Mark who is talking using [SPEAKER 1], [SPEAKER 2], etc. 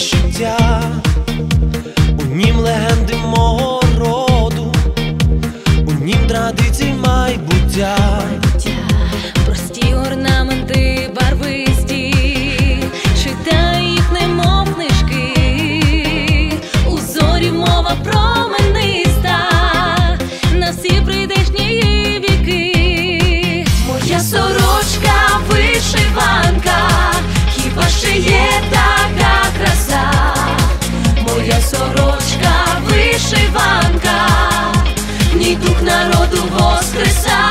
[SPEAKER 1] життя, у нім легенди мого роду,
[SPEAKER 2] у нім традиції майбуття, прості орнаменти барвисті, читай їх, немов книжки, у зорі мова промениста, на всі прийдешні віки, моя сорочка вишиванка. do rosto crescer.